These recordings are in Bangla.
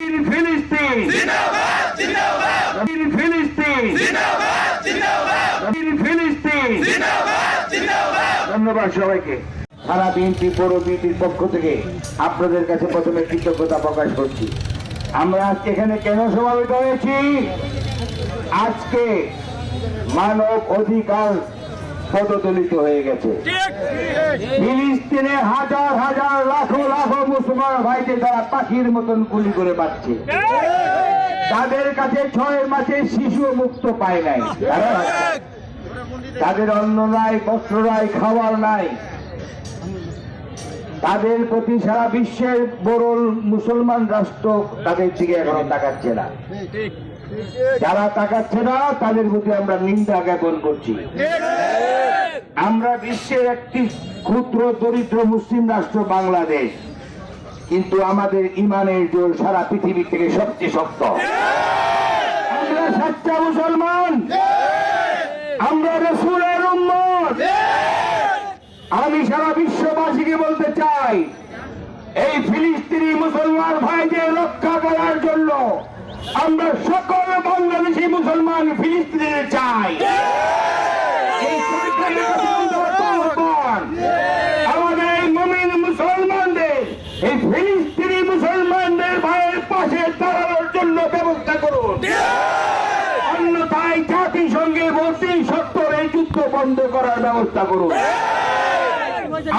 ফিলিস্তিন। ফিলিস্তিন। ফিলিস্তিন। ধন্যবাদ সবাইকে। সারা বিএনপি পৌর বিএনপির পক্ষ থেকে আপনাদের কাছে প্রথমে কৃতজ্ঞতা প্রকাশ করছি। আমরা আজকে এখানে কেন সমাবেত হয়েছি? আজকে মানব অধিকার পদদলিত হয়ে গেছে। ফিলিস্তিনে হাজার হাজার মুসলমান ভাইদের তারা পাখির মতন গুলি করে পাচ্ছে তাদের কাছে ছয় মাসের শিশু মুক্ত পায় নাই। তাদের অন্ন নাই, বস্ত্র নাই খাবার নাই। তাদের প্রতি সারা বিশ্বের বড় মুসলমান রাষ্ট্র তাদের দিকে এখনও তাকাচ্ছে না। যারা তাকাচ্ছে না, তাদের প্রতি আমরা নিন্দা জ্ঞাপন করছি। আমরা বিশ্বের একটি ক্ষুদ্র, দরিদ্র মুসলিম রাষ্ট্র বাংলাদেশ। কিন্তু আমাদের ইমানের জোর সারা পৃথিবী থেকে সবচেয়ে শক্ত। আমরা সাচ্চা মুসলমান। আমরা রসুলের উম্মত। আমি সারা বিশ্ববাসীকে বলতে চাই, এই ফিলিস্তিনি মুসলমান ভাইদের রক্ষা করার জন্য আমরা সকল বাংলাদেশি মুসলমান ফিলিস্তিনে চাই সরকারের কাছে আমরা আহ্বান, আমাদের এই মমিন মুসলমানদের এই ফিলিস্তিনি মুসলমানদের ভাইয়ের পাশে দাঁড়ানোর জন্য ব্যবস্থা করুন। অন্যথায় জাতিসংঘে অতি সত্তর এই যুদ্ধ বন্ধ করার ব্যবস্থা করুন।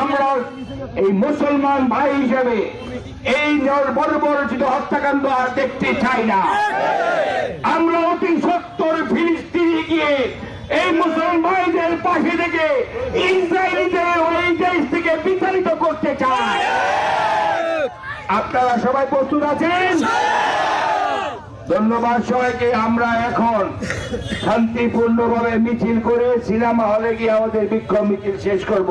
আমরা এই মুসলমান ভাই হিসেবে এই বর্বরচিত হত্যাকাণ্ড আর দেখতে চাই না। আমরা অতি সত্তর ফিলিস্তিনে গিয়ে এই মুসলমান ভাইদের পাশে থেকে আপনারা সবাই প্রস্তুত আছেন? ধন্যবাদ সবাইকে, আমরা এখন শান্তিপূর্ণভাবে মিছিল করে সিনেমা হলে গিয়ে আমাদের বিক্ষোভ মিছিল শেষ করব।